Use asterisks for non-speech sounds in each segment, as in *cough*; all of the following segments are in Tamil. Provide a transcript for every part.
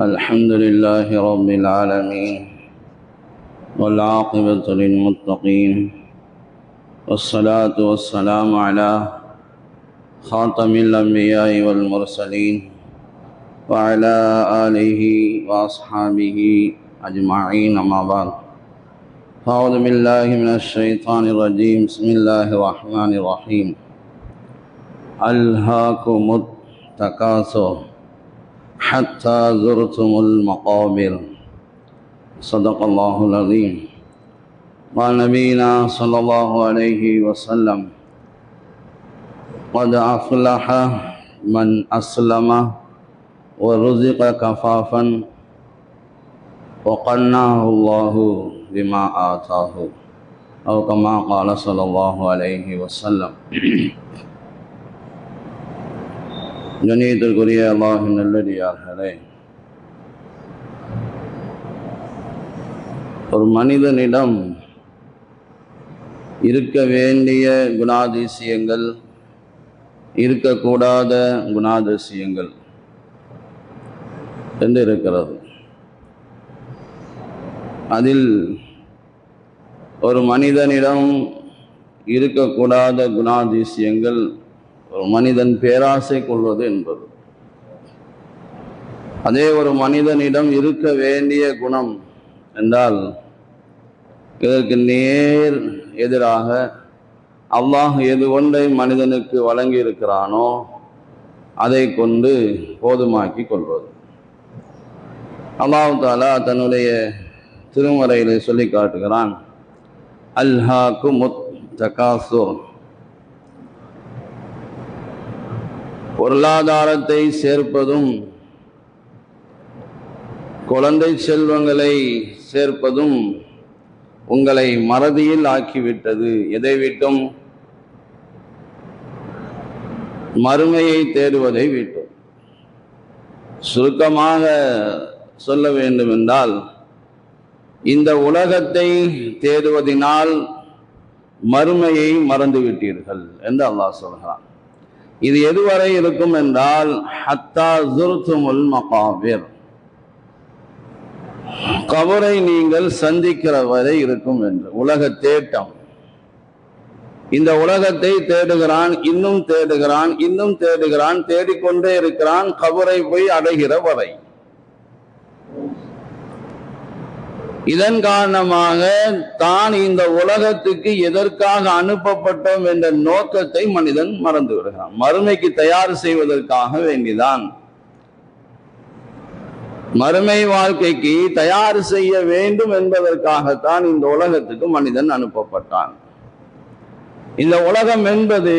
الحمد لله رب العالمين والعاقبة للمتقين والصلاة والسلام على خاتم الأنبياء والمرسلين وعلى آله وأصحابه أجمعين، أما بعد. أعوذ بالله من الشيطان الرجيم. بسم الله الرحمن الرحيم. ألهاكم التكاثر. حتى زرتم المقابر. صدق الله العظيم. قال نبينا صلى الله عليه وسلم، قد أفلح من أسلم ورزق كفافا وقناه الله بما آتاه. أو كما قال صلى الله عليه وسلم. *clears throat* கணியத்திற்குரிய அல்லாஹின் நல்லடியார்களே. ஒரு மனிதனிடம் இருக்க வேண்டிய குணாதிசயங்கள் இருக்கக்கூடாத குணாதிசயங்கள் என்று இருக்கிறது. அதில் ஒரு மனிதனிடம் இருக்கக்கூடாத குணாதிசயங்கள் ஒரு மனிதன் பேராசை கொள்வது என்பது. அதே ஒரு மனிதனிடம் இருக்க வேண்டிய குணம் என்றால் இதற்கு நேர் எதிராக அல்லாஹ் எது ஒன்றை மனிதனுக்கு வழங்கி இருக்கிறானோ அதை கொண்டு போதுமாக்கி கொள்வது. அல்லாஹு தாலா தன்னுடைய திருமறையில் சொல்லி காட்டுகிறான் அல்ஹாக்கு முத் தகாசோ பொருளாதாரத்தை சேர்ப்பதும் குழந்தை செல்வங்களை சேர்ப்பதும் உங்களை மறதியில் ஆக்கிவிட்டது. எதை விட்டும்? மறுமையை தேடுவதை விட்டும். சுருக்கமாக சொல்ல வேண்டும் என்றால் இந்த உலகத்தை தேடுவதினால் மறுமையை மறந்துவிட்டீர்கள் என்று அல்லாஹ் சொல்கிறான். இது எதுவரை இருக்கும் என்றால் ஹத்தா ஜுர்துமுல் மகாபிர். கபரை நீங்கள் சந்திக்கிற வரை இருக்கும் என்று உலக தேட்டம். இந்த உலகத்தை தேடுகிறான் இன்னும் தேடுகிறான் இன்னும் தேடுகிறான் தேடிக்கொண்டே இருக்கிறான் கபரை போய் அடைகிற வரை. இதன் காரணமாக தான் இந்த உலகத்துக்கு எதற்காக அனுப்பப்பட்டோம் என்ற நோக்கத்தை மனிதன் மறந்து விடுகிறான். மறுமைக்கு தயார் செய்வதற்காக வேண்டிதான். மறுமை வாழ்க்கைக்கு தயார் செய்ய வேண்டும் என்பதற்காகத்தான் இந்த உலகத்துக்கு மனிதன் அனுப்பப்பட்டான். இந்த உலகம் என்பது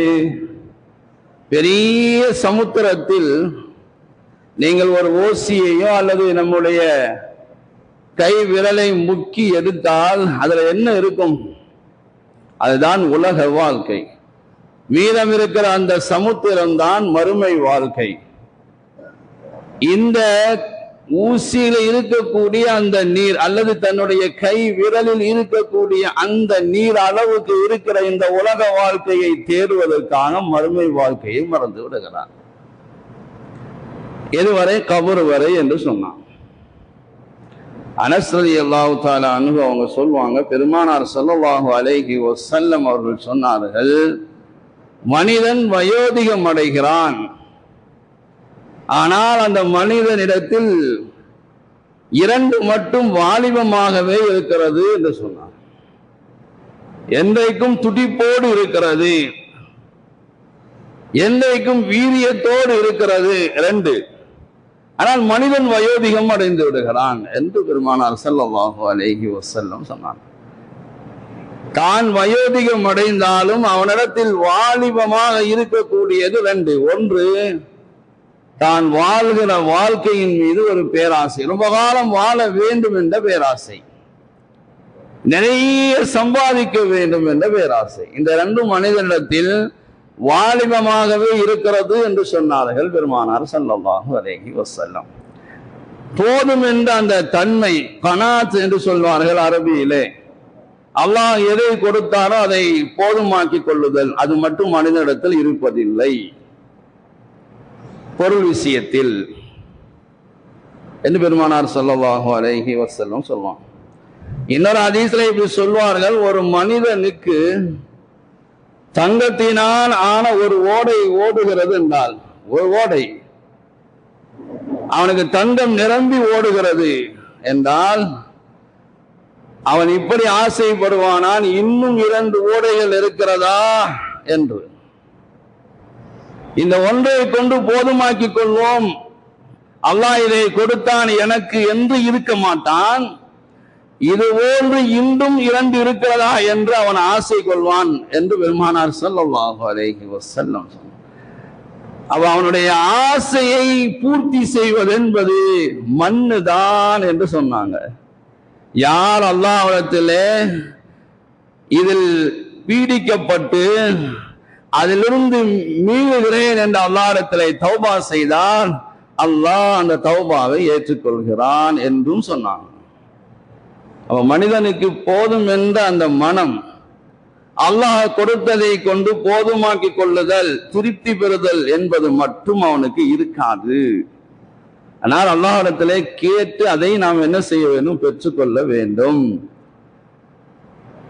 பெரிய சமுத்திரத்தில் நீங்கள் ஒரு ஓசியையோ அல்லது நம்முடைய கை விரலை முக்கி எடுத்தால் அதுல என்ன இருக்கும்? அதுதான் உலக வாழ்க்கை. மீதம் இருக்கிற அந்த சமுத்திரம் தான் மறுமை வாழ்க்கை. இந்த ஊசியில இருக்கக்கூடிய அந்த நீர் அல்லது தன்னுடைய கை விரலில் இருக்கக்கூடிய அந்த நீர் அளவுக்கு இருக்கிற இந்த உலக வாழ்க்கையை தேடுவதற்கான மறுமை வாழ்க்கையை மறந்து விடுகிறார். எதுவரை? கபறு வரை என்று சொன்னான். அனஸ்ரதி அல்லாஹு தாலா அனுகு அவங்க சொல்லுவாங்க பெருமானார் சொல்லவாகு அலைகி வசல்லம் அவர்கள் சொன்னார்கள் மனிதன் வயோதிகம் அடைகிறான். ஆனால் அந்த மனிதனிடத்தில் இரண்டு மட்டும் வாலிபமாகவே இருக்கிறது என்று சொன்னார். என்றைக்கும் துடிப்போடு இருக்கிறது. என்றைக்கும் வீரியத்தோடு இருக்கிறது. ரெண்டு. ஆனால் மனிதன் வயோதிகம் அடைந்து விடுகிறான் என்று பெருமானார் செல்லவாஹு அலேஹி வசல்லம் சொன்னான் தான் வயோதிகம் அடைந்தாலும் அவனிடத்தில் வாலிபமாக இருக்கக்கூடியது ரெண்டு. ஒன்று தான் வாழ்கிற வாழ்க்கையின் மீது ஒரு பேராசை. ரொம்ப காலம் வாழ வேண்டும் என்ற பேராசை. நிறைய சம்பாதிக்க வேண்டும் என்ற பேராசை. இந்த ரெண்டு மனிதனிடத்தில் வாலிபமாகவே இருக்கிறது என்று சொன்னார்கள் பெருமானார் சல்லாஹு அலேஹி வசல்லம் போதும் என்ற அந்த தன்மை கனாத் என்று சொல்வார்கள் அரபியிலே. அல்லாஹ் எதை கொடுத்தாரோ அதை போதுமாக்கி கொள்ளுதல். அது மட்டும் மனிதனிடத்தில் இருப்பதில்லை. பொருள் விஷயத்தில். என்று பெருமானார் சொல்லவாகும் அழகி வசல்லம் சொல்லுவான் இன்னொரு ஹதீஸ்ல இப்படி சொல்வார்கள் ஒரு மனிதனுக்கு தங்கத்தினால் ஆன ஒரு ஓடை ஓடுகிறது என்றால் ஒரு ஓடை. அவனுக்கு தங்கம் நிரம்பி ஓடுகிறது என்றால் அவன் இப்படி ஆசைப்படுவானான் இன்னும் இரண்டு ஓடைகள் இருக்கிறதா என்று. இந்த ஒன்றை கொண்டு போதுமாக்கிக் கொள்வோம். அல்லாஹ் இதை கொடுத்தான் எனக்கு என்று இருக்க மாட்டான். இது போன்று இன்றும் இரண்டு இருக்கிறதா என்று அவன் ஆசை கொள்வான் என்று பெருமானார் ஸல்லல்லாஹு அலேஹி வசல்லம் சொன்னார். அவ அவனுடைய ஆசையை பூர்த்தி செய்வது என்பது மண்ணுதான் என்று சொன்னாங்க. யார் அல்லாஹ்விடத்திலே இதில் பீடிக்கப்பட்டு அதிலிருந்து மீளுகிறேன் என்று அல்லாஹ்விடத்திலே தௌபா செய்தால் அல்லாஹ் அந்த தௌபாவை ஏற்றுக்கொள்கிறான் என்றும் சொன்னாங்க. அப்ப மனிதனுக்கு போதும் என்ற அந்த மனம் அல்லாஹ் கொடுத்ததை கொண்டு போதுமாக்கி கொள்ளுதல் திருப்தி பெறுதல் என்பது மட்டும் அவனுக்கு இருக்காது. ஆனால் அல்லாஹிடத்திலே கேட்டு அதை நாம் என்ன செய்ய வேண்டும்? பெற்றுக்கொள்ள வேண்டும்.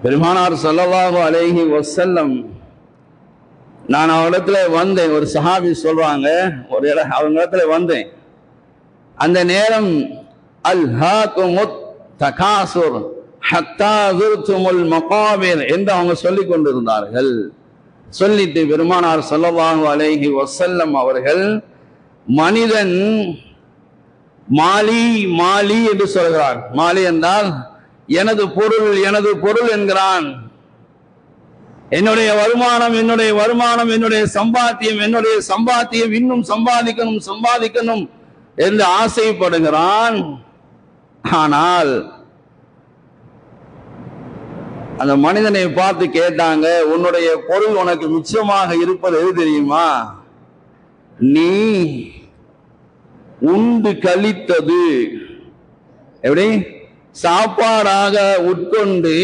பெருமானார் சொல்லவாகோ அழகி வஸல்லம் நான் அவரிடத்துல வந்தேன். ஒரு சஹாபி சொல்றாங்க ஒரு இடம் அவங்க இடத்துல வந்தேன். அந்த நேரம் அல் ஹாக்குமுத் தகாசுர் ஹத்தா துர்த்துமுல் மகாபிர் என்று அவங்க சொல்லி கொண்டிருந்தார்கள். சொல்லிட்டு பெருமானார் ஸல்லல்லாஹு அலைகி வசல்லம் அவர்கள் மனிதன் மாலி மாலி என்று சொல்கிறார். மாலி என்றால் எனது பொருள் எனது பொருள் என்கிறான். என்னுடைய வருமானம் என்னுடைய வருமானம் என்னுடைய சம்பாத்தியம் என்னுடைய சம்பாத்தியம் இன்னும் சம்பாதிக்கணும் சம்பாதிக்கணும் என்று ஆசைப்படுகிறான். ஆனால் அந்த மனிதனை பார்த்து கேட்டாங்க உன்னுடைய பொருள் உனக்கு மிச்சமாக இருப்பது எது தெரியுமா? நீ உண்டு கழித்தது. எப்படி? சாப்பாடாக உட்கொண்டு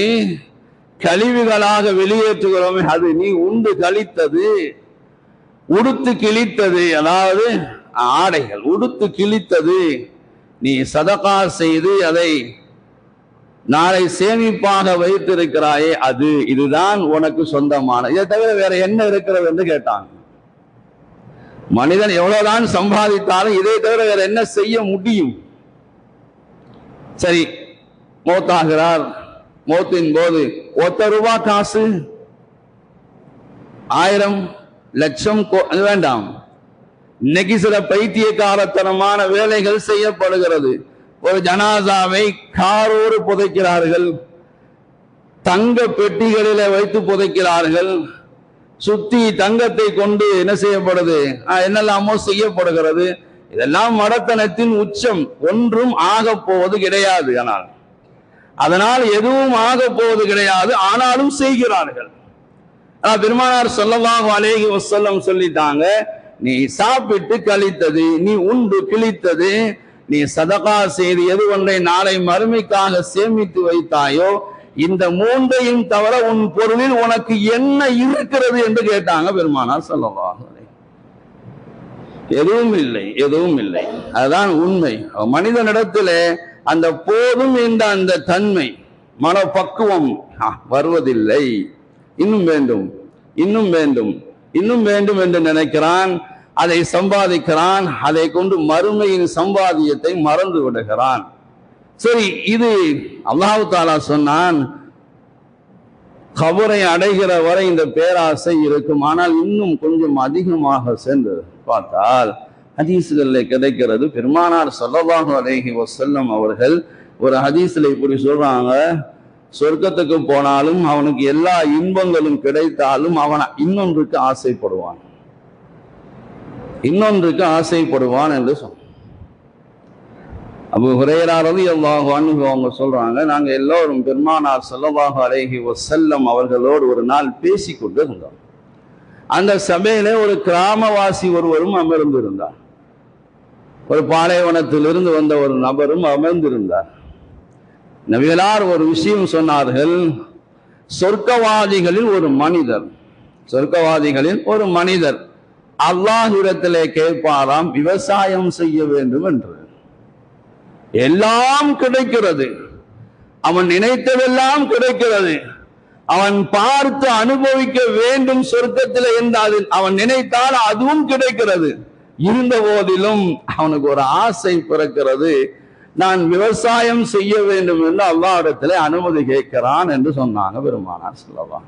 கழிவுகளாக வெளியேற்றுகிறோமே அது நீ உண்டு கழித்தது உடுத்து கிழித்தது. அதாவது ஆடைகள் உடுத்து கிழித்தது. நீ சதகா செய்து அதை நாளை சேமிப்பாக வைத்திருக்கிறாயே அது இதுதான் உனக்கு சொந்தமான. இதை தவிர வேற என்ன இருக்கிறது என்று கேட்டாங்க. மனிதன் எவ்வளவுதான் சம்பாதித்தாலும் இதை தவிர வேற என்ன செய்ய முடியும்? சரி மௌத்தாகிறார். மௌத்தின் போது ஒத்த ரூபா காசு? ஆயிரம் லட்சம் கோ- வேண்டாம். இன்னைக்கு சில பைத்தியக்காரத்தனமான வேலைகள் செய்யப்படுகிறது. ஒரு ஜனாசாவை காரோடு புதைக்கிறார்கள். தங்க பெட்டிகளில வைத்து புதைக்கிறார்கள். சுத்தி தங்கத்தை கொண்டு என்ன செய்யப்படுது? ஆஹ், என்னெல்லாமோ செய்யப்படுகிறது. இதெல்லாம் மடத்தனத்தின் உச்சம். ஒன்றும் ஆக போவது கிடையாது ஆனால். அதனால் எதுவும் ஆகப் போவது கிடையாது. ஆனாலும் செய்கிறார்கள். ஆனா பெருமானார் சொல்லவாக அலைஹி வசல்லம் சொல்லிட்டாங்க. நீ சாப்பிட்டு கழித்தது நீ உண்டு கிழித்தது நீ சதகா செய்து எது ஒன்றை நாளை மறுமைக்காக சேமித்து வைத்தாயோ இந்த மூன்றையும் தவிர உன் பொருளில் உனக்கு என்ன இருக்கிறது என்று கேட்டாங்க பெருமானார் சொல்லவாக எதுவும் இல்லை எதுவும் இல்லை. அதுதான் உண்மை. மனிதனிடத்துல அந்த போதும் என்ற அந்த தன்மை மனப்பக்குவம் வருவதில்லை. இன்னும் வேண்டும் இன்னும் வேண்டும் இன்னும் வேண்டும் என்று நினைக்கிறான். அதை சம்பாதிக்கிறான் அதை கொண்டு மறுமையின் சம்பாதியத்தை மறந்து விடுகிறான். சரி இது அல்லாஹு தாலா சொன்னான் கபரை அடைகிற வரை இந்த பேராசை இருக்கும் ஆனால் இன்னும் கொஞ்சம் அதிகமாக சென்று பார்த்தால் ஹதீஸ்களில் கிடைக்கிறது பெருமானார் ஸல்லல்லாஹு அலைஹி வசல்லம் அவர்கள் ஒரு ஹதீஸில் இப்படி சொல்றாங்க சொர்க்கத்துக்கு போனாலும் அவனுக்கு எல்லா இன்பங்களும் கிடைத்தாலும் அவன் இன்னொன்றுக்கு ஆசைப்படுவான். இன்னொன்றுக்கு ஆசைப்படுவான் என்று சொன்னான் அபு ஹுரைரா ரலியல்லாஹு அவங்க சொல்றாங்க நாங்க எல்லோரும் பெருமானார் செல்லவாக அழகி செல்லம் அவர்களோடு ஒரு நாள் பேசிக்கொண்டு இருந்தோம் அந்த சபையில ஒரு கிராமவாசி ஒருவரும் அமர்ந்திருந்தார். ஒரு பாலைவனத்திலிருந்து வந்த ஒரு நபரும் அமர்ந்திருந்தார். நவியலார் ஒரு விஷயம் சொன்னார்கள் சொர்க்கவாதிகளில் ஒரு மனிதர் சொர்க்கவாதிகளில் ஒரு மனிதர். அல்லாஹ்விடத்திலே கேட்பாராம் விவசாயம் செய்ய வேண்டும் என்று. எல்லாம் கிடைக்கிறது. அவன் நினைத்ததெல்லாம் கிடைக்கிறது. அவன் பார்த்து அனுபவிக்க வேண்டும் சொர்க்கத்தில் இருந்தால் அவன் நினைத்தால் அதுவும் கிடைக்கிறது. இருந்த போதிலும் அவனுக்கு ஒரு ஆசை பிறக்கிறது. நான் விவசாயம் செய்ய வேண்டும் என்று அல்லாஹ்விடத்திலே அனுமதி கேட்கிறான் என்று சொன்னாங்க பெருமானார் சொல்லலாம்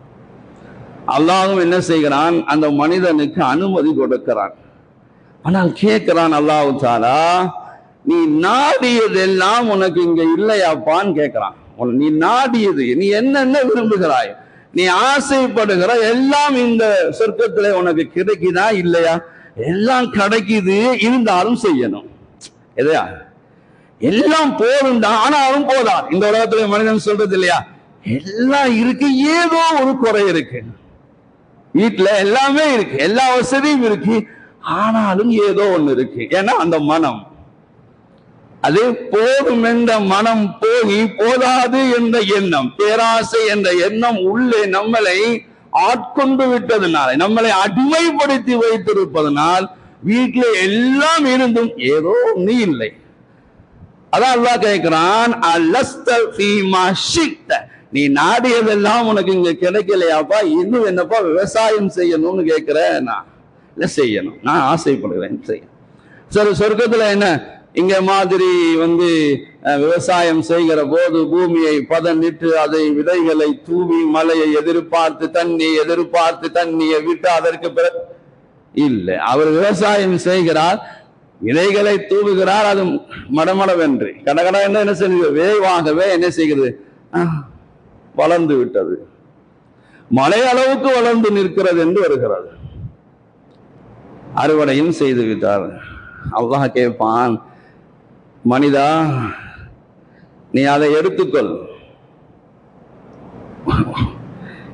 அல்லாஹும் என்ன செய்கிறான்? அந்த மனிதனுக்கு அனுமதி கொடுக்கிறான். ஆனால் கேட்கிறான் அல்லாஹு தாலா நீ நாடியதெல்லாம் உனக்கு இங்க இல்லையாப்பான்னு கேட்கிறான். நீ நாடியது நீ என்னென்ன விரும்புகிறாய்? நீ ஆசைப்படுகிற எல்லாம் இந்த சொர்க்கத்துல உனக்கு கிடைக்குதா இல்லையா? எல்லாம் கிடைக்குது இருந்தாலும் செய்யணும். எதையா எல்லாம் போதும் தான் ஆனாலும் போதா இந்த உலகத்துல மனிதன் சொல்றது இல்லையா? எல்லாம் இருக்கு ஏதோ ஒரு குறை இருக்கு. வீட்டுல எல்லாமே இருக்கு. எல்லா வசதியும் இருக்கு. ஆனாலும் ஏதோ ஒண்ணு இருக்கு. ஏன்னா அந்த மனம். அது போதும் என்ற மனம் போகி போதாது என்ற எண்ணம். பேராசை என்ற எண்ணம் உள்ளே நம்மளை ஆட்கொண்டு விட்டதனால நம்மளை அடிமைப்படுத்தி வைத்திருப்பதனால் வீட்டில் எல்லாம் இருந்தும் ஏதோ நீ இல்லை. அதான் அல்லாஹ் கேட்கிறான் அல்லஸ்த ஃபீமா ஷிக்த. நீ நாடியதெல்லாம் உனக்கு இங்க கிடைக்கலையாப்பா இன்னும் என்னப்பா விவசாயம் செய்யணும்னு கேட்கிறேன் நான் செய்யணும். நான் ஆசைப்படுகிறேன் செய்ய சரி சொர்க்கத்துல என்ன? இங்க மாதிரி வந்து விவசாயம் செய்கிற போது பூமியை பதனிட்டு அதை விதைகளை தூவி மலையை எதிர்பார்த்து தண்ணி எதிர்பார்த்து தண்ணியை விட்டு அதற்கு பிற இல்லை. அவர் விவசாயம் செய்கிறார் விதைகளை தூவுகிறார் அது மடமடவென்று கடகட என்ன என்ன செய்கிறது வேகமாகவே என்ன செய்கிறது வளர்ந்து விட்டது. மழை அளவுக்கு வளர்ந்து நிற்கிறது என்று வருகிறது அறுவடையும் செய்து விட்டார். அல்லாஹ் கேட்பான் மனிதா நீ அதை எடுத்துக்கொள்.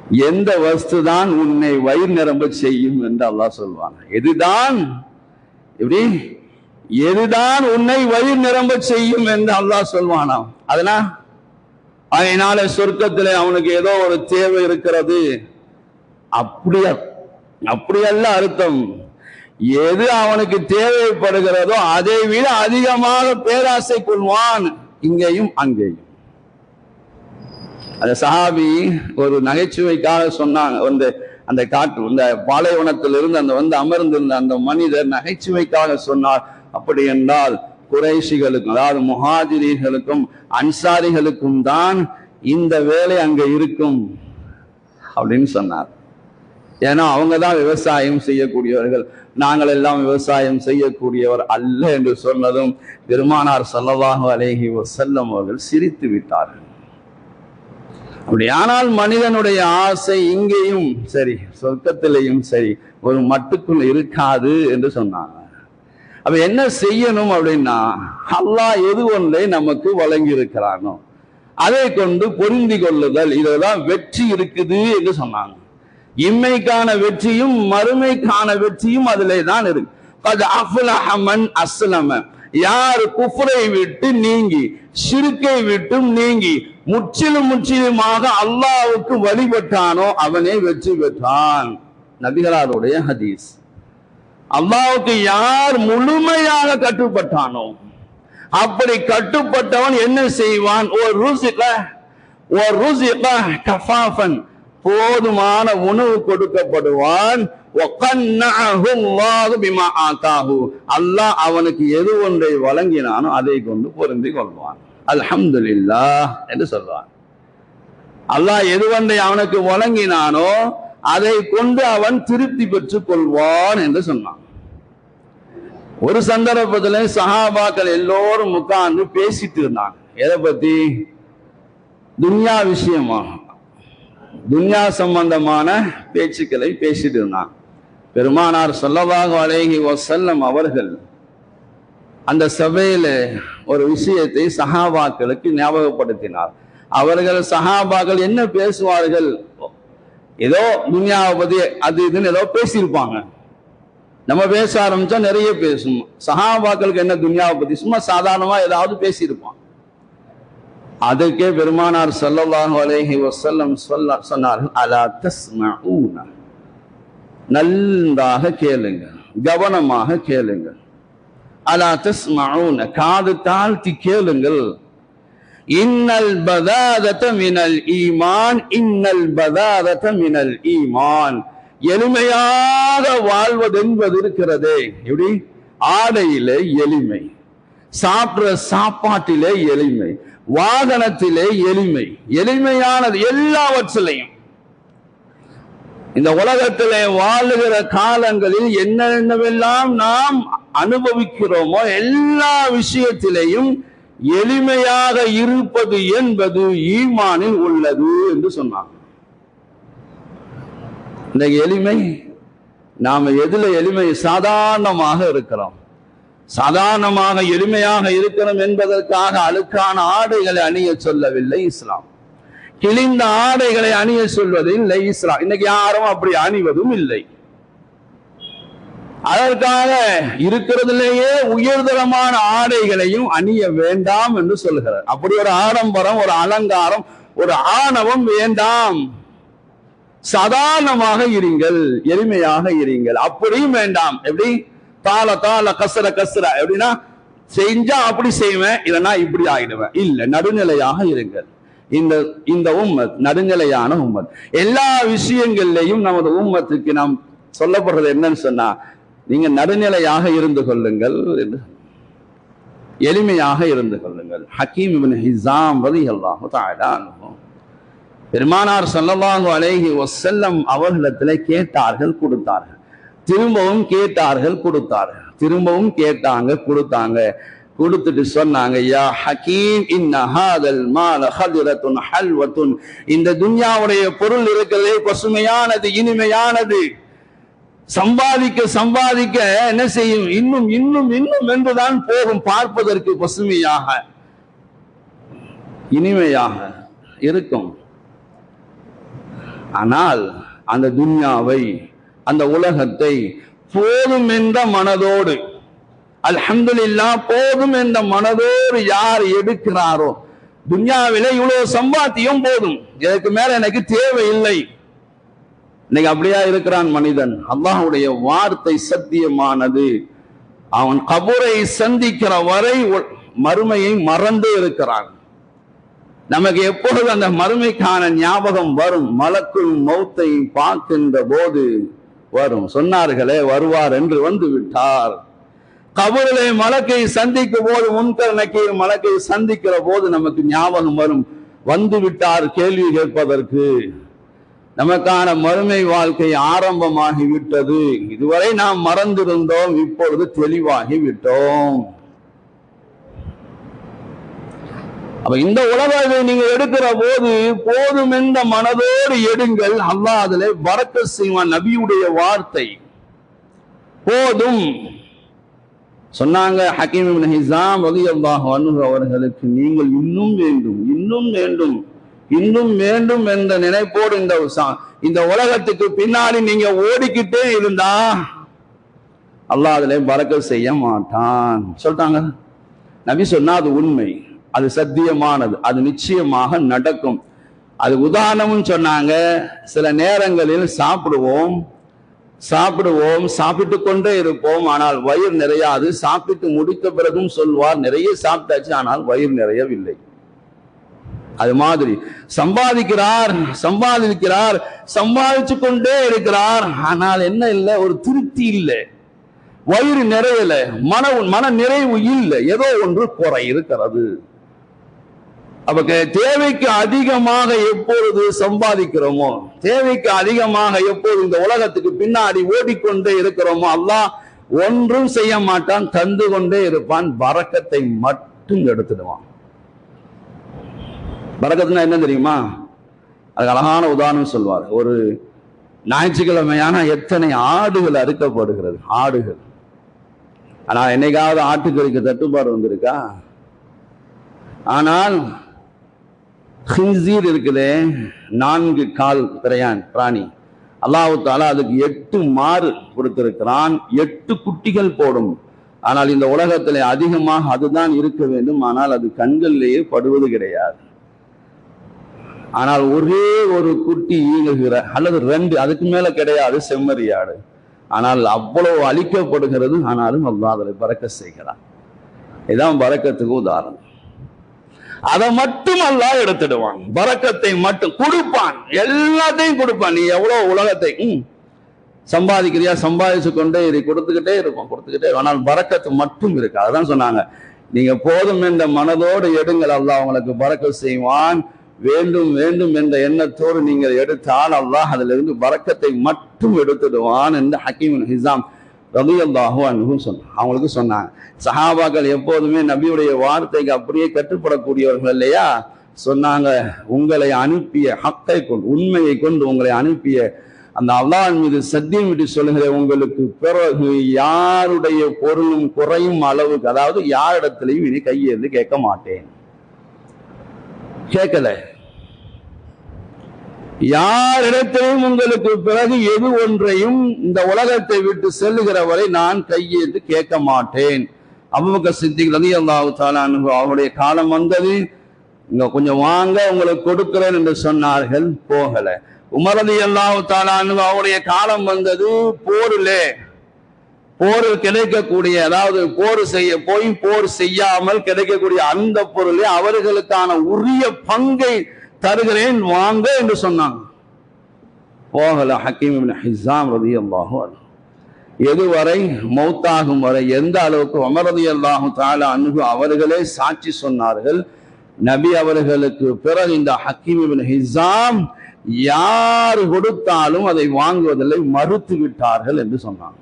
எந்த வஸ்து தான் உன்னை வயிறு நிரம்ப செய்யும் என்று அல்லாஹ் சொல்வான். எதுதான்? எப்படி? எதுதான் உன்னை வயிறு நிரம்ப செய்யும் என்று அல்லாஹ் சொல்வானாம். அதனா? அதனால சொர்க்கத்தில் அவனுக்கு ஏதோ ஒரு தேவை இருக்கிறது. அப்படியா? அப்படியல்ல அர்த்தம். எது அவனுக்கு தேவைப்படுகிறதோ அதை விட அதிகமாக பேராசை கொள்வான். இங்கேயும் அங்கேயும். அந்த சஹாபி ஒரு நகைச்சுவைக்காக சொன்னாங்க. வந்து அந்த காட்டு இந்த பாலைவனத்திலிருந்து அந்த வந்து அமர்ந்திருந்த அந்த மனிதர் நகைச்சுவைக்காக சொன்னார். அப்படி என்றால் குறைஷிகளுக்கும் அதாவது முஹாஜிரிகளுக்கும் அன்சாரிகளுக்கும் தான் இந்த வேலை அங்க இருக்கும் அப்படின்னு சொன்னார். ஏன்னா அவங்க தான் விவசாயம் செய்யக்கூடியவர்கள். நாங்கள் எல்லாம் விவசாயம் செய்யக்கூடியவர் அல்ல என்று சொன்னதும் பெருமானார் செல்லவாக அலைஹி செல்லும் அவர்கள் சிரித்து விட்டார்கள். அப்படியானால் மனிதனுடைய ஆசை இங்கேயும் சரி சொர்க்கத்திலேயும் சரி ஒரு மட்டுக்குள் இருக்காது என்று சொன்னாங்க. அப்ப என்ன செய்யணும் அப்படின்னா அல்லாஹ் எது ஒன்றை நமக்கு வழங்கி இருக்கிறானோ அதை கொண்டு பொருந்தி கொள்ளுதல். இதுதான் வெற்றி இருக்குது என்று சொன்னாங்க. இம்மைக்கான வெற்றியும் மறுமைக்கான வெற்றியும் அதிலே தான் இருக்கு அது அஃபுலஹமன் அஸ்லம. யார் குஃப்ரை விட்டு நீங்கி சிறுக்கை விட்டும் நீங்கி முற்றிலும் முற்றிலுமாக அல்லாவுக்கு வழிபட்டானோ அவனே வெற்றி பெற்றான். நபிகளாருடைய ஹதீஸ். அல்லாவுக்கு யார் முழுமையாக கட்டுப்பட்டானோ அப்படி கட்டுப்பட்டவன் என்ன செய்வான்? ஒரு ருசிக்க ஒரு ருசிக்க கஃபாஃபன் போதுமான உணவு கொடுக்கப்படுவான். அல்லாஹ் அவனுக்கு எது ஒன்றை வழங்கினானோ அதை கொண்டு பொருந்தி கொள்வான். அல்ஹம்துல்லா என்று சொல்வான். அல்லாஹ் எது ஒன்றை அவனுக்கு வழங்கினானோ அதை கொண்டு அவன் திருப்தி பெற்றுக் கொள்வான் என்று சொன்னான். ஒரு சந்தர்ப்பத்துல சஹாபாக்கள் எல்லோரும் உட்கார்ந்து பேசிட்டு இருந்தாங்க. எதை பத்தி? துன்யா விஷயமா? துன்யா சம்பந்தமான பேச்சுக்களை பேசிட்டு இருந்தான் பெருமானார் சொல்லவாக அழகி வசல்லம் அவர்கள் அந்த சபையில ஒரு விஷயத்தை சஹாபாக்களுக்கு ஞாபகப்படுத்தினார். அவர்கள் சஹாபாக்கள் என்ன பேசுவார்கள்? ஏதோ துன்யாவை பத்தி அது இதுன்னு ஏதோ பேசியிருப்பாங்க. நம்ம பேச ஆரம்பிச்சா நிறைய பேசும். சஹாபாக்களுக்கு என்ன துன்யாவை பத்தி? சும்மா சாதாரணமா ஏதாவது பேசியிருப்பான் அதுக்கே பெருமானார் ஸல்லல்லாஹு அலேஹி வசல்லம் சொல்ல சொன்னார்கள் அலா தஸ்மஊன? நல்லாக கேளுங்க கவனமாக கேளுங்க. அலா தஸ்மூன காது தாழ்த்தி கேளுங்கள். இன்னல் பதாதத மினல் ஈமான் இன்னல் பதாதத மினல் ஈமான். எளிமையாக வாழ்வது என்பது இருக்கிறதே எப்படி? ஆடையிலே எளிமை. சாப்பிட்ற சாப்பாட்டிலே எளிமை. வாகனத்திலே எளிமை. எளிமையானது எல்லாவற்றிலையும். இந்த உலகத்திலே வாழுகிற காலங்களில் என்னென்னவெல்லாம் நாம் அனுபவிக்கிறோமோ எல்லா விஷயத்திலையும் எளிமையாக இருப்பது என்பது ஈமானில் உள்ளது என்று சொன்னாங்க இந்த எளிமை நாம் எதில் எளிமை சாதாரணமாக இருக்கிறோம். சாதாரணமாக எளிமையாக இருக்கிறோம் என்பதற்காக அழுக்கான ஆடைகளை அணிய சொல்லவில்லை இஸ்லாம். கிழிந்த ஆடைகளை அணிய சொல்வது இல்லை இஸ்லாம். இன்னைக்கு யாரும் அப்படி அணிவதும் இல்லை. அதற்காக இருக்கிறதுலேயே உயர்தரமான ஆடைகளையும் அணிய வேண்டாம் என்று சொல்கிறார் அப்படி ஒரு ஆடம்பரம் ஒரு அலங்காரம் ஒரு ஆணவம் வேண்டாம். சாதாரணமாக இருங்கள் எளிமையாக இருங்கள். அப்படியும் வேண்டாம். எப்படி? தாள தாள கசர கசர. எப்படின்னா செஞ்சா அப்படி செய்வேன் இல்லைன்னா இப்படி ஆகிடுவேன் இல்ல நடுநிலையாக இருங்கள். இந்த இந்த உம்மத் நடுநிலையான உம்மத். எல்லா விஷயங்கள்லையும் நமது உம்மத்துக்கு நாம் சொல்லப்படுறது என்னன்னு சொன்னா நீங்க நடுநிலையாக இருந்து கொள்ளுங்கள் என்று. எளிமையாக இருந்து கொள்ளுங்கள். ஹக்கீம் இப்னு ஹிசாம் ரலியல்லாஹு தஆலா அன்ஹு. பெருமானார் ஸல்லல்லாஹு அலைஹி வஸல்லம் அவர்களிடத்திலே கேட்டார்கள் கொடுத்தார்கள். திரும்பவும் கேட்டார்கள் கொடுத்தார்கள். திரும்பவும் கேட்டாங்க கொடுத்தாங்க. கொடுத்துட்டு சொன்னாங்க யா ஹக்கீம் இன்னஹாதல் மால ஹதிரத்துன் ஹல்வத்துன். இந்த துன்யாவுடைய பொருள் இருக்கிறதே பசுமையானது இனிமையானது. சம்பாதிக்க சம்பாதிக்க என்ன செய்யும்? இன்னும் இன்னும் இன்னும் என்றுதான் போகும் பார்ப்பதற்கு பசுமையாக. இனிமையாக இருக்கும். ஆனால் அந்த துன்யாவை அந்த உலகத்தை போதும் என்ற மனதோடு அல்ஹம்துலில்லா போதும் என்ற மனதோடு யார் எடுக்கிறாரோ துன்யாவில இவ்வளவு சம்பாத்தியம் போதும். இதற்கு மேல எனக்கு தேவையில்லை. இன்னைக்கு அப்படியா இருக்கிறான் மனிதன். அல்லாஹுடைய வார்த்தை சத்தியமானது. அவன் கபூரை சந்திக்கிற வரை மறுமையை மறந்து இருக்கிறான். நமக்கு எப்பொழுது அந்த மறுமைக்கான ஞாபகம் வரும்? மலக்குள் மௌத்தை பார்க்கின்ற போது வரும். சொன்னார்களே வருவார் என்று வந்து விட்டார். கபரிலே மலக்கை சந்திக்கும் போது முன்கர் நக்கீர் மலக்கை சந்திக்கிற போது நமக்கு ஞாபகம் வரும். வந்து விட்டார் கேள்வி கேட்பதற்கு. நமக்கான மறுமை வாழ்க்கை ஆரம்பமாகி விட்டது இதுவரை நாம் மறந்திருந்தோம் இப்பொழுது தெளிவாகி விட்டோம் அப்ப இந்த உலகத்தை நீங்க எடுக்கிற போது போதும் என்ற மனதோடு எடுங்கள். அல்லா அதுல வரக்க செய்வான் நபியுடைய வார்த்தை. போதும். சொன்னாங்க ஹக்கீம் ஹிசாம் ரலியல்லாஹு அன்ஹு அவர்களுக்கு நீங்கள் இன்னும் வேண்டும் இன்னும் வேண்டும் இன்னும் வேண்டும் என்ற நினைப்போடு இந்த இந்த உலகத்துக்கு பின்னாடி நீங்க ஓடிக்கிட்டே இருந்தா அல்லாஹ் அதிலே பறக்க செய்ய மாட்டான். சொல்லிட்டாங்க. நபி சொன்னா அது உண்மை. அது சத்தியமானது. அது நிச்சயமாக நடக்கும். அது உதாரணமும் சொன்னாங்க. சில நேரங்களில் சாப்பிடுவோம். சாப்பிடுவோம். சாப்பிட்டு கொண்டே இருப்போம். ஆனால் வயிறு நிறையாது. சாப்பிட்டு முடித்த பிறகும் சொல்வார் நிறைய சாப்பிட்டாச்சு ஆனால் வயிறு நிறையவில்லை. அது மாதிரி. சம்பாதிக்கிறார் சம்பாதிக்கிறார் சம்பாதிச்சு கொண்டே இருக்கிறார். ஆனால் என்ன இல்லை? ஒரு திருப்தி இல்லை. வயிறு நிறையல. மன மன நிறைவு இல்லை. ஏதோ ஒன்று குறை இருக்கிறது. அப்ப கே- தேவைக்கு அதிகமாக எப்பொழுது சம்பாதிக்கிறோமோ தேவைக்கு அதிகமாக எப்போது இந்த உலகத்துக்கு பின்னாடி ஓடிக்கொண்டே இருக்கிறோமோ அல்லாஹ் ஒன்றும் செய்ய மாட்டான் தந்து கொண்டே இருப்பான் பறக்கத்தை மட்டும் எடுத்துடுவான். பறக்கத்துனா என்ன தெரியுமா? அதுக்கு அழகான உதாரணம் சொல்வார். ஒரு ஞாயிற்றுக்கிழமையான எத்தனை ஆடுகள் அறுக்கப்படுகிறது ஆடுகள். ஆனா என்னைக்காவது ஆட்டுக்கறிக்கு தட்டுப்பாடு வந்திருக்கா? ஆனால் ஹின்சீர் இருக்குதே நான்கு கால் பிரையான் பிராணி. அல்லாஹு தாலா அதுக்கு எட்டு மாறு கொடுத்திருக்கிறான் எட்டு குட்டிகள் போடும். ஆனால் இந்த உலகத்தில் அதிகமாக அதுதான் இருக்க வேண்டும் ஆனால் அது கண்களிலேயே படுவது கிடையாது. ஆனால் ஒரே ஒரு குட்டி ஈங்குகிற அல்லது ரெண்டு அதுக்கு மேல கிடையாது செம்மறியாடு ஆனால் அவ்வளவு அழிக்கப்படுகிறது ஆனாலும் அல்லாஹ் அதில் பறக்க செய்கிறான். இதுதான் பறக்கத்துக்கு உதாரணம். அதை மட்டும் அல்லா எடுத்துடுவான். பறக்கத்தை மட்டும் கொடுப்பான். எல்லாத்தையும் கொடுப்பான். நீ எவ்வளவு உலகத்தை சம்பாதிக்கிறியா? சம்பாதிச்சு கொண்டே இதை கொடுத்துக்கிட்டே இருக்கும். கொடுத்துக்கிட்டே ஆனால் பறக்கத்து மட்டும் இருக்கு. அதான் சொன்னாங்க. நீங்க போதும் என்ற மனதோடு எடுங்கள். அல்லாஹ் உங்களுக்கு பறக்க செய்வான். வேண்டும் வேண்டும் என்ற எண்ணத்தோடு நீங்கள் எடுத்தால் அல்லாஹ் அதிலிருந்து பறக்கத்தை மட்டும் எடுத்துடுவான் என்று ஹக்கீம் ஹிசாம் ரபியல்லாஹு அன்ஹு சொன்னான் அவங்களுக்கு சொன்னாங்க. சஹாபாக்கள் எப்போதுமே நபியுடைய வார்த்தைக்கு அப்படியே கட்டுப்படக்கூடியவர்கள் இல்லையா? சொன்னாங்க உங்களை அனுப்பிய ஹக்கை கொண்டு உண்மையை கொண்டு உங்களை அனுப்பிய அந்த அல்லாஹ் மீது சத்தியம் விட்டு சொல்லுகிற உங்களுக்கு பிறகு யாருடைய பொருளும் குறையும் அளவுக்கு அதாவது யாரிடத்திலையும் இனி கையேந்து கேட்க மாட்டேன். கேட்கல. யாரிடத்திலும் உங்களுக்கு பிறகு எது ஒன்றையும் இந்த உலகத்தை விட்டு செல்லுகிறவரை நான் கையேந்து கேட்க மாட்டேன். அபுபக்கர் சித்திக் ரதி அல்லாஹு அவருடைய காலம் வந்தது. இங்க கொஞ்சம் வாங்க உங்களுக்கு கொடுக்கிறேன் என்று சொன்னார்கள் போகல. உமரதி அல்லாஹு அவருடைய காலம் வந்தது போரிலே. போரில் கிடைக்கக்கூடிய அதாவது போர் செய்ய போய் போர் செய்யாமல் கிடைக்கக்கூடிய அந்த பொருளை அவர்களுக்கான உரிய பங்கை தருகிறேன் வாங்க என்று சொன்னாங்க. போகல ஹக்கீம் இப்னு ஹிஸாம் ரலியல்லாஹு எதுவரை மௌத்தாகும் வரை எந்த அளவுக்கு அமரதி அல்லாஹும் தாலா அணுகு அவர்களே சாட்சி சொன்னார்கள் நபி அவர்களுக்கு பிறகு இந்த ஹக்கீம் ஹிசாம் யார் கொடுத்தாலும் அதை வாங்குவதில்லை மறுத்து விட்டார்கள் என்று சொன்னாங்க.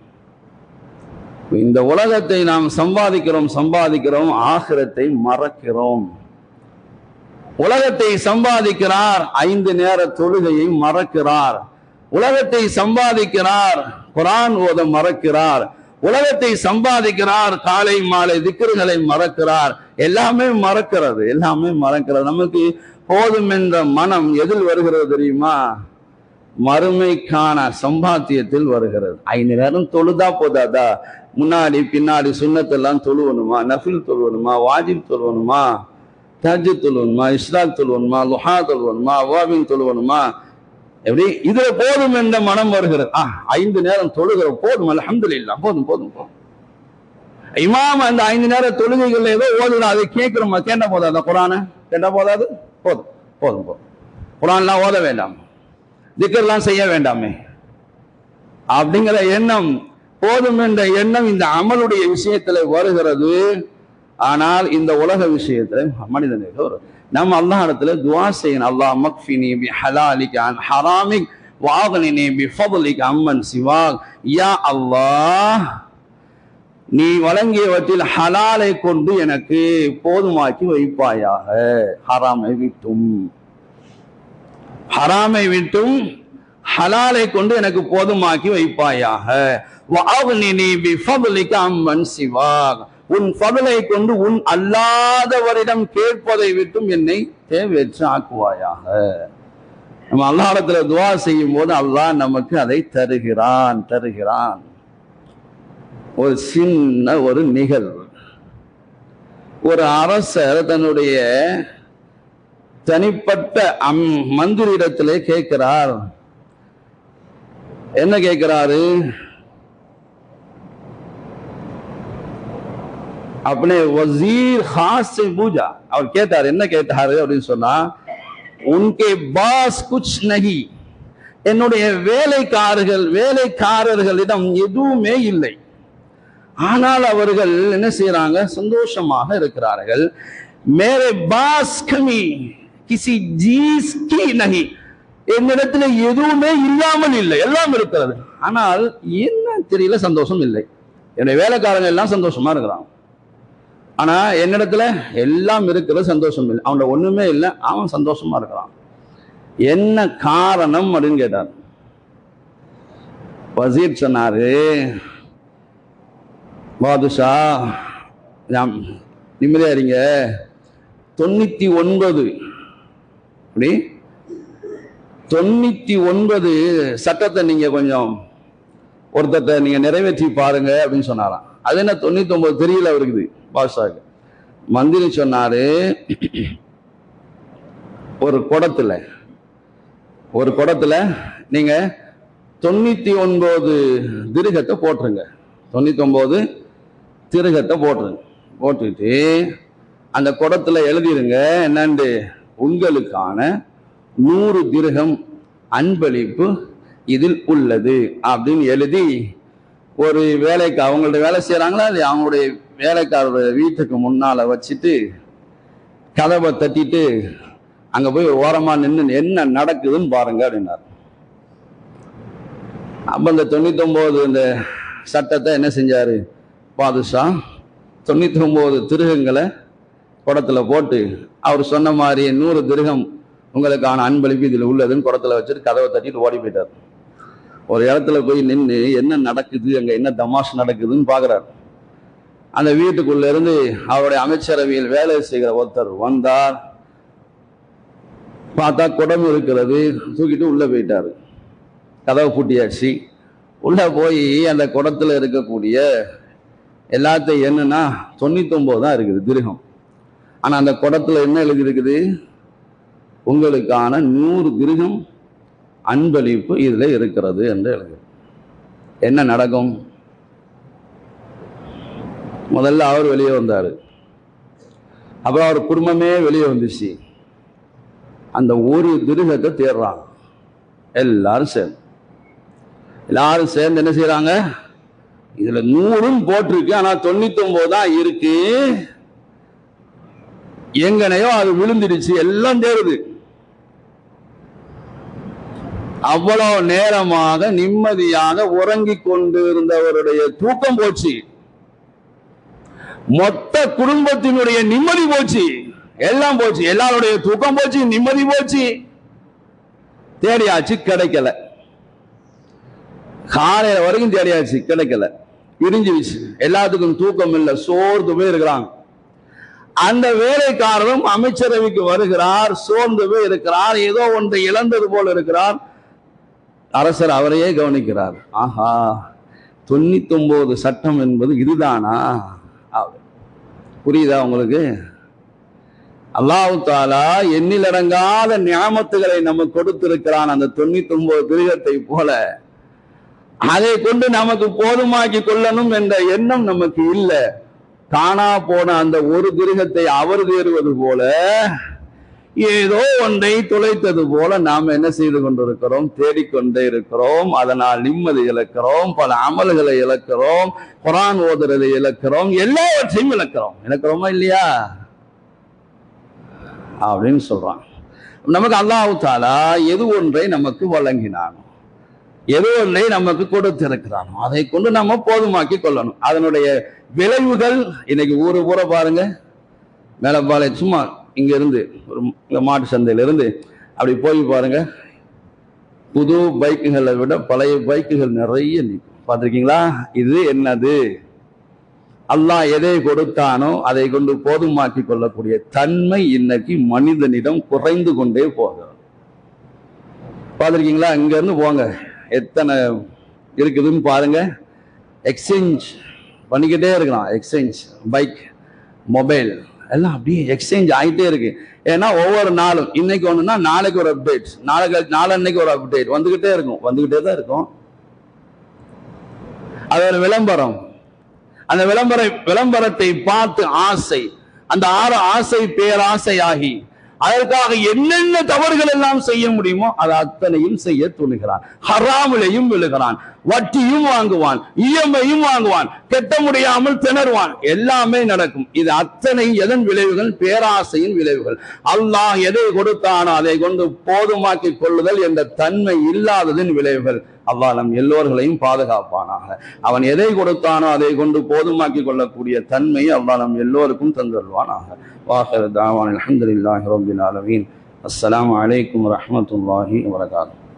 இந்த உலகத்தை நாம் சம்பாதிக்கிறோம் சம்பாதிக்கிறோம் ஆகிரத்தை மறக்கிறோம். உலகத்தை சம்பாதிக்கிறார் ஐந்து நேர தொழுகையை மறக்கிறார். உலகத்தை சம்பாதிக்கிறார் குரான் ஓத மறக்கிறார். உலகத்தை சம்பாதிக்கிறார் காலை மாலை திக்கர்களை மறக்கிறார். எல்லாமே மறக்கிறது எல்லாமே மறக்கிறது. நமக்கு போதும் என்ற மனம் எதில் வருகிறது தெரியுமா? மறுமைக்கான சம்பாத்தியத்தில் வருகிறது. ஐந்து நேரம் தொழுதா போதாதா? முன்னாடி பின்னாடி சுண்ணத்தெல்லாம் தொழுவணுமா? நஃபில் தொழுவணுமா? வாஜிப் தொழுவணுமா? தஜ்ஜு தொழுவணுமா இஸ்ராக் தொழுவணுமா லுஹா தொழுவணுமா அவாபின் தொழுவணுமா எப்படி? இதுல போதும் என்ற மனம் வருகிறது. ஆ ஐந்து நேரம் தொழுகிற போதும் அல்ஹம்துலில்லாஹ் போதும் போதும் போதும். இமாம் அந்த ஐந்து நேர தொழுகைகள் ஏதோ ஓதுறோம் அதை கேட்கிறோமா? கேட்ட போதாது? குரான கேட்ட போதாது? போதும் போதும் போதும். குரான்லாம் ஓத வேண்டாம். திக்கர்லாம் செய்ய வேண்டாமே. அப்படிங்கிற எண்ணம் போதும் என்ற எண்ணம் இந்த அமலுடைய விஷயத்துல வருகிறது. ஆனால் இந்த உலக விஷயத்துல மனிதனுக்கு ஒரு நம்ம அல்லாஹ் இடத்துல துவா செய்யணும். அல்லாஹ் மக்ஃபினி பி ஹலாலிக் அன் ஹராமிக் வாகனினி பி ஃபضலிக அம்மன் சிவாக். யா அல்லாஹ் நீ வழங்கியவற்றில் ஹலாலை கொண்டு எனக்கு போதுமாக்கி வைப்பாயாக. ஹராமை விட்டும். ஹராமை விட்டும் ஹலாலை கொண்டு எனக்கு போதுமாக்கி வைப்பாயாக. வஅக்னினி பிஃபضலிக அம்மன் சிவாக். உன் ஃபضலை கொண்டு உன் அல்லாதவரிடம் கேட்பதை விட்டும் என்னை தேவையற்று ஆக்குவாயாக நம்ம அல்லாடத்துல துவா செய்யும் போது அல்லாஹ் நமக்கு அதை தருகிறான் தருகிறான். ஒரு சின்ன ஒரு நிகழ்வு ஒரு அரசர் தன்னுடைய தனிப்பட்ட அம் மந்திரிடத்திலே கேட்கிறார். என்ன கேட்கிறாரு? अपने वजीर खास से पूछा அவர் கேட்டார் என்ன கேட்டாரு அப்படின்னு சொன்னா உன்கே பாஸ் குச் நகி என்னுடைய வேலைக்காரர்கள் வேலைக்காரர்களிடம் எதுவுமே இல்லை ஆனால் அவர்கள் என்ன செய்யறாங்க சந்தோஷமாக இருக்கிறார்கள் மேரே பாஸ் கமி கிசி ஜீஸ் கி நகி என்னிடத்துல எதுவுமே இல்லாமல் இல்லை எல்லாம் இருக்கிறது ஆனால் என்ன தெரியல சந்தோஷம் இல்லை என்னுடைய வேலைக்காரங்க எல்லாம் சந்தோஷமா இருக்கிறான் ஆனா என்னிடத்துல எல்லாம் இருக்கிற சந்தோஷம் இல்லை. அவன்கிட்ட ஒண்ணுமே இல்லை. அவன் சந்தோஷமா இருக்கிறான். என்ன காரணம் அப்படின்னு கேட்டார். வசீர் சொன்னாரு பாதுஷா நிம்மதியா இருங்க. தொண்ணூத்தி ஒன்பது. அப்படி? தொண்ணூத்தி ஒன்பது சட்டத்தை நீங்க கொஞ்சம் ஒருத்தத்தை நீங்க நிறைவேற்றி பாருங்க அப்படின்னு சொன்னாராம். அது என்ன தொண்ணூத்தி ஒன்பது தெரியல அவருக்குது. பாஷாக்கு. மந்திரி சொன்னார் ஒரு குடத்தில் ஒரு குடத்தில் நீங்கள் தொண்ணூற்றி ஒன்பது திருகத்தை போட்டுருங்க. தொண்ணூற்றி ஒம்பது திருகத்தை போட்டுருங்க. போட்டுட்டு அந்த குடத்தில் எழுதிருங்க என்னண்டு? உங்களுக்கான நூறு திருகம் அன்பளிப்பு இதில் உள்ளது. அப்படின்னு எழுதி ஒரு வேலைக்கு அவங்கள்ட்ட வேலை செய்கிறாங்களா அது அவங்களுடைய வேலைக்காரருடைய வீட்டுக்கு முன்னால் வச்சுட்டு கதவை தட்டிட்டு அங்கே போய் ஓரமாக நின்று என்ன நடக்குதுன்னு பாருங்க அப்படின்னார். அப்போ இந்த தொண்ணூத்தொம்போது இந்த சட்டத்தை என்ன செஞ்சார்? பாதுஷா தொண்ணூற்றி ஒம்பது திருகங்களை குடத்தில் போட்டு அவர் சொன்ன மாதிரி நூறு திருகம் உங்களுக்கான அன்பளிப்பு இதில் உள்ளதுன்னு குடத்தில் வச்சுட்டு கதவை தட்டிட்டு ஓடி போயிட்டார். ஒரு இடத்துல போய் நின்று என்ன நடக்குது அங்கே என்ன தமாஷ் நடக்குதுன்னு பாக்குறாரு. அந்த வீட்டுக்குள்ளேருந்து அவருடைய அமைச்சரவையில் வேலை செய்கிற ஒருத்தர் வந்தார். பார்த்தா குடம் இருக்கிறது தூக்கிட்டு உள்ளே போயிட்டாரு. கதவை பூட்டியாச்சு. உள்ளே போய் அந்த குடத்துல இருக்கக்கூடிய எல்லாத்தையும் என்னன்னா தொண்ணூத்தொம்பது தான் இருக்குது திருகம். ஆனால் அந்த குடத்துல என்ன எழுதி இருக்குது உங்களுக்கான நூறு திருகம் அன்பளிப்பு இதில் இருக்கிறது என்று எழுது என்ன நடக்கும்? முதல்ல அவர் வெளியே வந்தார். அப்புறம் அவர் குடும்பமே வெளியே வந்துச்சு. அந்த ஒரு திருகத்தை தேடுறாங்க. எல்லாரும் சேர்ந்து. எல்லாரும் சேர்ந்து என்ன செய்யறாங்க இதுல நூறும் போட்டிருக்கு ஆனா தொண்ணூத்தி ஒன்பது தான் இருக்கு. எங்கனையோ அது விழுந்துடுச்சு எல்லாம் தேடுது. அவ்வளவு நேரமாக நிம்மதியாக உறங்கிக் கொண்டு இருந்தவருடைய தூக்கம் போச்சு. மொத்த குடும்பத்தினுடைய நிம்மதி போச்சு. எல்லாம் போச்சு. எல்லாருடைய தூக்கம் போச்சு நிம்மதி போச்சு. தேடியாச்சு கிடைக்கல. காலையில வரைக்கும் தேடியாச்சு கிடைக்கல. விரிஞ்சிருச்சு எல்லாத்துக்கும் தூக்கம் இல்லை சோர்ந்து போய் இருக்கிறாங்க. அந்த வேலைக்காரரும் அமைச்சரவைக்கு வருகிறார் சோர்ந்து போய் இருக்கிறார் ஏதோ ஒன்றை இழந்தது போல இருக்கிறார். அரசர் அவரையே கவனிக்கிறார். ஆஹா தொண்ணூத்தி ஒன்பது சட்டம் என்பது இதுதானா? புரியுதா உங்களுக்கு? அல்லாஹு தாலா எண்ணிலடங்காத ஞாபகத்துகளை நமக்கு கொடுத்திருக்கிறான் அந்த தொண்ணூத்தி ஒன்பது திருகத்தை போல. அதை கொண்டு நமக்கு போதுமாக்கி கொள்ளணும் என்ற எண்ணம் நமக்கு இல்லை. காணா போன அந்த ஒரு கிரகத்தை அவர் தேறுவது போல ஏதோ ஒன்றை துளைத்தது போல நாம் என்ன செய்து கொண்டிருக்கிறோம்? தேடிக்கொண்டே இருக்கிறோம். அதனால் நிம்மதி இழக்கிறோம். பல அமல்களை இழக்கிறோம். குரான் ஓதுறதை இழக்கிறோம். எல்லாவற்றையும் இழக்கிறோம். இழக்கிறோமா இல்லையா? அப்படின்னு சொல்றான். நமக்கு அல்லாஹ் தாலா எது ஒன்றை நமக்கு வழங்கினானோ எது ஒன்றை நமக்கு கொடுத்திருக்கிறானோ அதை கொண்டு நம்ம போதுமாக்கி கொள்ளணும். அதனுடைய விளைவுகள் இன்னைக்கு ஊரு பூரா பாருங்க. மேலப்பாளையம் சும்மா இங்கேருந்து ஒரு மாட்டு சந்தையிலேருந்து அப்படி போய் பாருங்க. புது பைக்குகளை விட பழைய பைக்குகள் நிறைய நிற்கும். பார்த்துருக்கீங்களா? இது என்னது? அல்லாஹ் எதை கொடுத்தானோ அதை கொண்டு போதுமாக்கி கொள்ளக்கூடிய தன்மை இன்னைக்கு மனிதனிடம் குறைந்து கொண்டே போகும் பார்த்துருக்கீங்களா? இங்கேருந்து போங்க. எத்தனை இருக்குதுன்னு பாருங்க. எக்ஸ்சேஞ்ச் பண்ணிக்கிட்டே இருக்கலாம். எக்ஸ்சேஞ்ச் பைக் மொபைல் எல்லாம் அப்படியே எக்ஸ்சேஞ்ச் ஆகிட்டே இருக்கு. ஏன்னா ஒவ்வொரு நாளும் இன்னைக்கு ஒன்றுனா நாளைக்கு ஒரு அப்டேட் நாளைக்கு நாளன்னைக்கு ஒரு அப்டேட் வந்துக்கிட்டே இருக்கும். வந்துக்கிட்டே தான் இருக்கும். அது ஒரு விளம்பரம். அந்த விளம்பர விளம்பரத்தை பார்த்து ஆசை. அந்த ஆறு ஆசை பேராசை ஆகி அதற்காக என்னென்ன தவறுகள் எல்லாம் செய்ய முடியுமோ அதை அத்தனையும் செய்ய துணிகிறான். ஹராமிலையும் விழுகிறான். வட்டியும் வாங்குவான். இஎம்ஐயும் வாங்குவான். கெட்ட முடியாமல் திணறுவான். எல்லாமே நடக்கும். இது அத்தனை எதன் விளைவுகள்? பேராசையின் விளைவுகள். அல்லாஹ் எதை கொடுத்தானோ அதை கொண்டு போதுமாக்கி கொள்ளுதல் என்ற தன்மை இல்லாததின் விளைவுகள். அல்லாஹ் நம் எல்லோர்களையும் பாதுகாப்பானாக. அவன் எதை கொடுத்தானோ அதை கொண்டு போதுமாக்கி கொள்ளக்கூடிய தன்மையை அல்லாஹ் நம் எல்லோருக்கும் தந்துள்வானாக வாஹர் தாவான் அலமதுல்லாஹி ரபில் ஆலமீன். அஸ்லாம் வலைக்கம் வரமத்துல்லாஹி வரகாத்துஹு